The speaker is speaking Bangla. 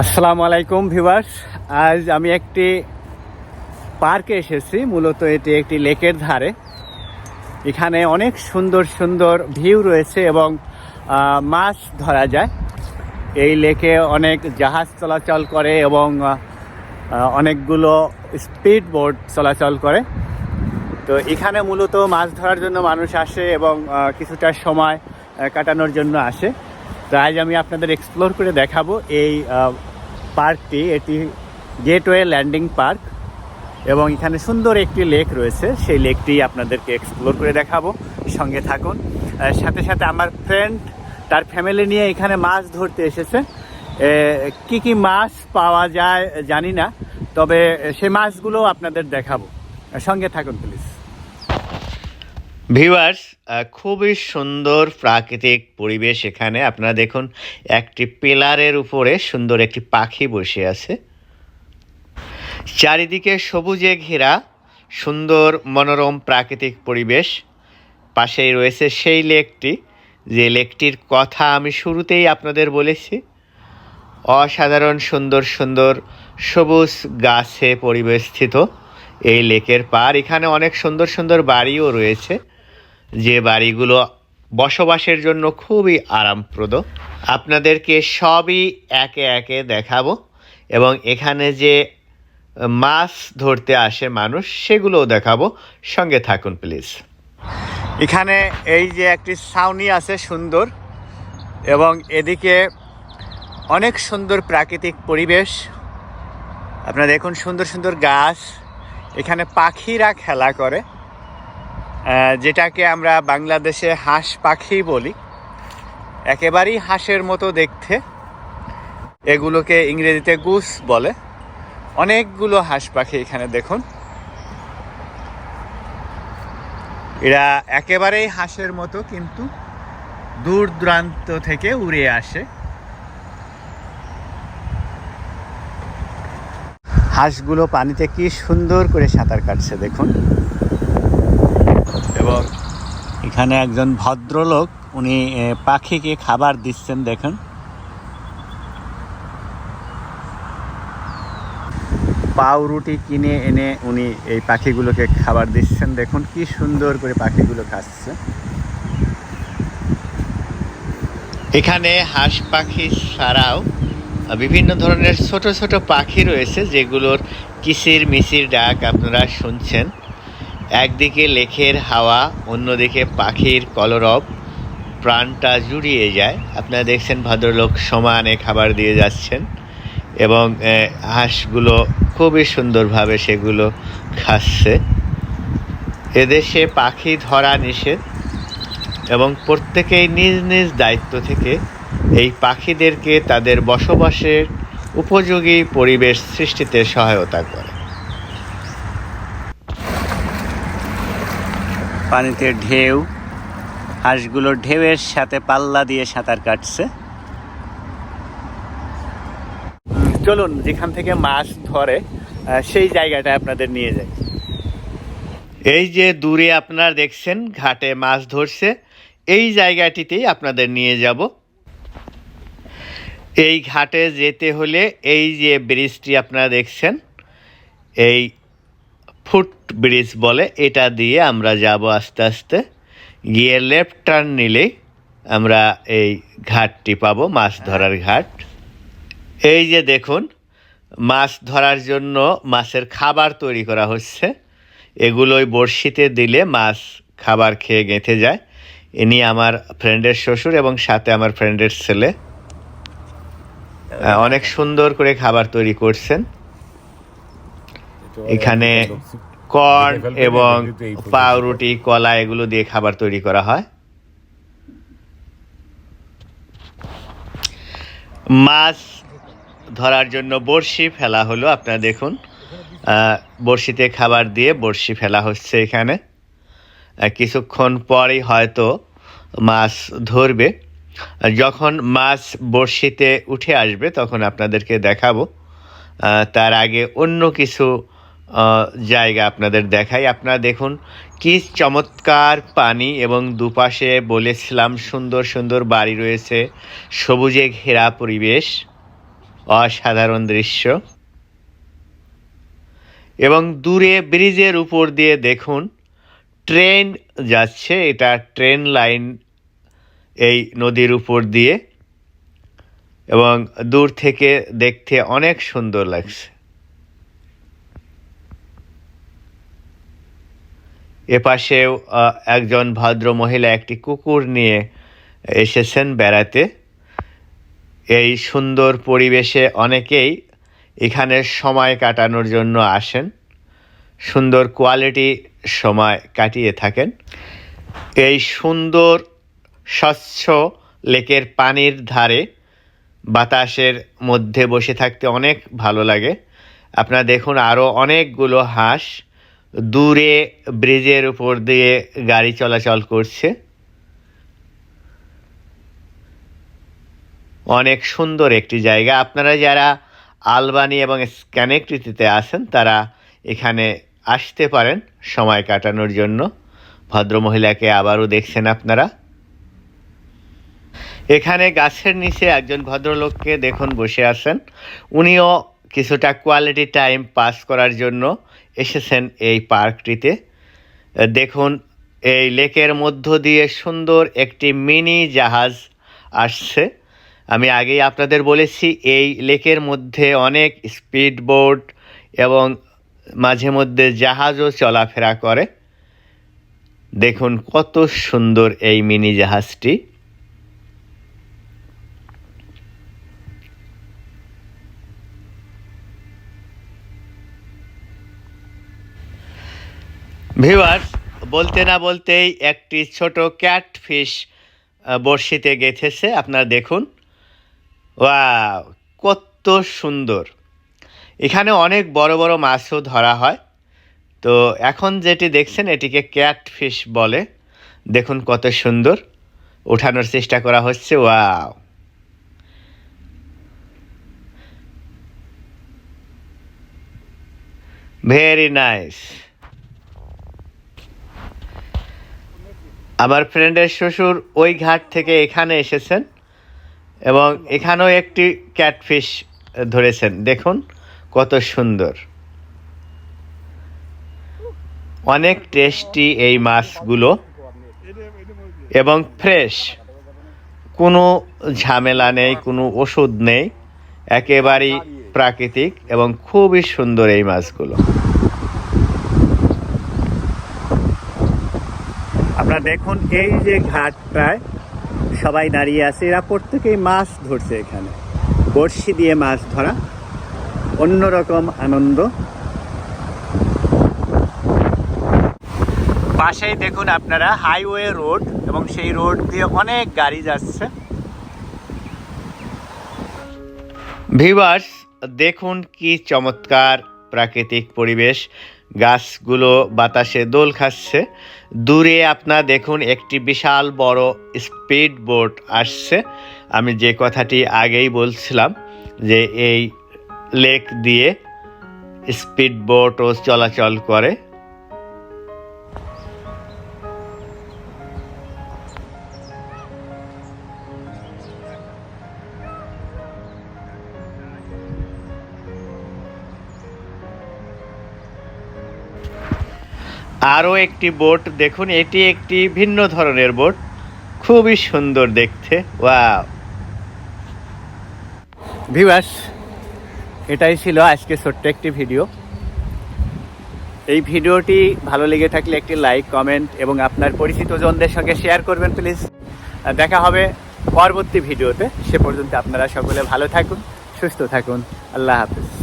আসসালামু আলাইকুম, ভিউয়ার্স। আজ আমি একটি পার্কে এসেছি, মূলত এটি একটি লেকের ধারে। এখানে অনেক সুন্দর সুন্দর ভিউ রয়েছে এবং মাছ ধরা যায়। এই লেকে অনেক জাহাজ চলাচল করে এবং অনেকগুলো স্পিড বোট চলাচল করে। তো এখানে মূলত মাছ ধরার জন্য মানুষ আসে এবং কিছুটা সময় কাটানোর জন্য আসে। তো আজ আমি আপনাদের এক্সপ্লোর করে দেখাবো এই পার্কটি। এটি গেটওয়ে ল্যান্ডিং পার্ক এবং এখানে সুন্দর একটি লেক রয়েছে। সেই লেকটি আপনাদেরকে এক্সপ্লোর করে দেখাবো। সঙ্গে থাকুন। সাথে সাথে আমার ফ্রেন্ড তার ফ্যামিলি নিয়ে এখানে মাছ ধরতে এসেছে। কি কি মাছ পাওয়া যায় জানি না, তবে সে মাছগুলো আপনাদের দেখাবো। সঙ্গে থাকুন প্লিজ ভিউয়ার্স খুবই সুন্দর প্রাকৃতিক পরিবেশ এখানে। আপনারা দেখুন, একটি পিলারের উপরে সুন্দর একটি পাখি বসে আছে। চারিদিকে সবুজে ঘেরা সুন্দর মনোরম প্রাকৃতিক পরিবেশ। পাশেই রয়েছে সেই লেকটি। যে লেকটির কথা আমি শুরুতেই আপনাদের বলেছি, অসাধারণ সুন্দর সুন্দর সবুজ গাছে পরিবেষ্টিত এই লেকের পার এখানে অনেক সুন্দর সুন্দর বাড়িও রয়েছে। যে বাড়িগুলো বসবাসের জন্য খুবই আরামপ্রদ, আপনাদেরকে সবই একে একে দেখাবো এবং এখানে যে মাছ ধরতে আসে মানুষ সেগুলোও দেখাবো। সঙ্গে থাকুন, প্লিজ। এখানে এই যে একটি ছাউনি আছে সুন্দর এবং এদিকে অনেক সুন্দর প্রাকৃতিক পরিবেশ। আপনারা দেখুন সুন্দর সুন্দর গাছ। এখানে পাখিরা খেলা করে। যেটাকে আমরা বাংলাদেশে হাঁস পাখি বলি। একেবারেই হাঁসের মতো দেখতে। এগুলোকে ইংরেজিতে গুস বলে। অনেকগুলো হাঁস পাখি এখানে দেখুন। এরা একেবারেই হাঁসের মতো, কিন্তু দূর দূরান্ত থেকে উড়ে আসে। হাঁসগুলো পানিতে কি সুন্দর করে সাঁতার কাটছে দেখুন। এবং এখানে একজন ভদ্রলোক, উনি পাখিকে খাবার দিচ্ছেন, দেখুন। পাউরুটি কিনে এনে উনি এই পাখিগুলোকে খাবার দিচ্ছেন, দেখুন কি সুন্দর করে পাখিগুলো খাচ্ছে। এখানে হাঁস পাখি ছাড়াও বিভিন্ন ধরনের ছোট ছোট পাখি রয়েছে, যেগুলোর কিসির মিসির ডাক আপনারা শুনছেন। একদিকে লেখের হাওয়া, অন্যদিকে পাখির কলরব, প্রাণটা জুড়িয়ে যায়। আপনারা দেখছেন ভদ্রলোক সমানে খাবার দিয়ে যাচ্ছেন এবং হাঁসগুলো খুবই সুন্দরভাবে সেগুলো খাচ্ছে। এদেশে পাখি ধরা নিষেধ এবং প্রত্যেকেই নিজ নিজ দায়িত্ব থেকে এই পাখিদেরকে তাদের বসবাসের উপযোগী পরিবেশ সৃষ্টিতে সহায়তা করে। পানিতে ঢেউ, হাঁসগুলো ঢেউয়ের সাথে পাল্লা দিয়ে সাঁতার কাটছে। চলুন, যেখান থেকে মাছ ধরে সেই জায়গাটা আপনাদের নিয়ে যাই। এই যে দূরে আপনারা দেখছেন, ঘাটে মাছ ধরছে, এই জায়গাটিতেই আপনাদের নিয়ে যাব। এই ঘাটে যেতে হলে এই যে ব্রিজটি আপনারা দেখছেন, এই ফুট ব্রিজ বলে, এটা দিয়ে আমরা যাব আস্তে আস্তে। গিয়ে লেফট টার্ন নিলেই আমরা এই ঘাটটি পাবো, মাছ ধরার ঘাট। এই যে দেখুন, মাছ ধরার জন্য মাছের খাবার তৈরি করা হচ্ছে। এগুলোই বড়শিতে দিলে মাছ খাবার খেয়ে গেঁথে যায়। ইনি আমার ফ্রেন্ডের শ্বশুর এবং সাথে আমার ফ্রেন্ডের ছেলে। অনেক সুন্দর করে খাবার তৈরি করছেন। এখানে কর্ন এবং পাউরুটি কলা এগুলো দিয়ে খাবার তৈরি করা হয়। মাছ ধরার জন্য বড়শি ফেলা হলো আপনারা দেখুন। বড়শিতে খাবার দিয়ে বড়শি ফেলা হচ্ছে এখানে। কিছুক্ষণ পরেই হয়তো মাছ ধরবে। যখন মাছ বড়শিতে উঠে আসবে তখন আপনাদেরকে দেখাবো। তার আগে অন্য কিছু জায়গা আপনাদের দেখাই। আপনারা দেখুন, কি চমৎকার পানি এবং দুপাশে বলেছিলাম সুন্দর সুন্দর বাড়ি রয়েছে। সবুজে ঘেরা পরিবেশ, অসাধারণ দৃশ্য। এবং দূরে ব্রিজের উপর দিয়ে দেখুন, ট্রেন যাচ্ছে। এটা ট্রেন লাইন এই নদীর উপর দিয়ে। এবং দূর থেকে দেখতে অনেক সুন্দর লাগছে। এপাশেও একজন ভদ্র মহিলা একটি কুকুর নিয়ে এসেছেন বেড়াতে। এই সুন্দর পরিবেশে অনেকেই এখানে সময় কাটানোর জন্য আসেন। সুন্দর কোয়ালিটি সময় কাটিয়ে থাকেন। এই সুন্দর, স্বচ্ছ লেকের পানির ধারে বাতাসের মধ্যে বসে থাকতে অনেক ভালো লাগে। আপনারা দেখুন আরও অনেকগুলো হাঁস দূরে ব্রিজের উপর দিয়ে গাড়ি চলাচল করছে। অনেক সুন্দর একটি জায়গা। আপনারা যারা আলবানি এবং স্ক্যানেকৃতিতে আছেন, তারা এখানে আসতে পারেন সময় কাটানোর জন্য। ভদ্রমহিলাকে আবারও দেখছেন আপনারা। এখানে গাছের নিচে একজন ভদ্রলোককে দেখুন বসে আছেন। উনিও কিছুটা কোয়ালিটি টাইম পাস করার জন্য এসেছেন এই পার্কটিতে। দেখুন, এই লেকের মধ্য দিয়ে সুন্দর একটি মিনি জাহাজ আসছে। আমি আগেই আপনাদের বলেছি, এই লেকের মধ্যে অনেক স্পিড বোট এবং মাঝে মধ্যে জাহাজও চলাফেরা করে। দেখুন কত সুন্দর এই মিনি জাহাজটি। ভিউয়ার্স, বলতে না বলতেই একটি ছোট ক্যাটফিশ বড়শিতে গেঁথেছে। আপনারা দেখুন। ওয়াও, কত সুন্দর। এখানে অনেক বড় বড় মাছও ধরা হয়। তো এখন যেটি দেখছেন, এটিকে ক্যাট ক্যাটফিশ বলে। দেখুন কত সুন্দর। ওঠানোর চেষ্টা করা হচ্ছে। ওয়াও। Very nice. আমার ফ্রেন্ডের শ্বশুর ওই ঘাট থেকে এখানে এসেছেন এবং এখানেও একটি ক্যাটফিশ ধরেছেন। দেখুন, কত সুন্দর। অনেক টেস্টি এই মাছগুলো এবং ফ্রেশ। কোনো ঝামেলা নেই, কোনো ওষুধ নেই। একেবারেই প্রাকৃতিক এবং খুবই সুন্দর এই মাছগুলো। আপনারা দেখুন এই যে ঘাটটায় সবাই দাঁড়িয়ে আছে, এরা প্রত্যেকেই মাছ ধরছে এখানে। বড়শি দিয়ে মাছ ধরা, অন্যরকম আনন্দ। পাশেই দেখুন আপনারা হাইওয়ে রোড এবং সেই রোড দিয়ে অনেক গাড়ি যাচ্ছে। ভিভার্স দেখুন কি চমৎকার প্রাকৃতিক পরিবেশ। গাছগুলো বাতাসে দোল খাচ্ছে। দূরে আপনার দেখুন একটি বিশাল বড় স্পিড বোট আসছে। আমি যে কথাটি আগেই বলছিলাম যে এই লেক দিয়ে স্পিড বোটও চলাচল করে। আরও একটি বোট, দেখুন, এটি একটি ভিন্ন ধরনের বোট। খুবই সুন্দর দেখতে ভিভাস এটাই ছিল আজকে ছোট্ট একটি ভিডিও। এই ভিডিওটি ভালো লেগে থাকলে একটি লাইক, কমেন্ট এবং আপনার পরিচিত জনদের সঙ্গে শেয়ার করবেন, প্লিজ। দেখা হবে পরবর্তী ভিডিওতে। সে পর্যন্ত আপনারা সকলে ভালো থাকুন, সুস্থ থাকুন। আল্লাহ হাফিজ।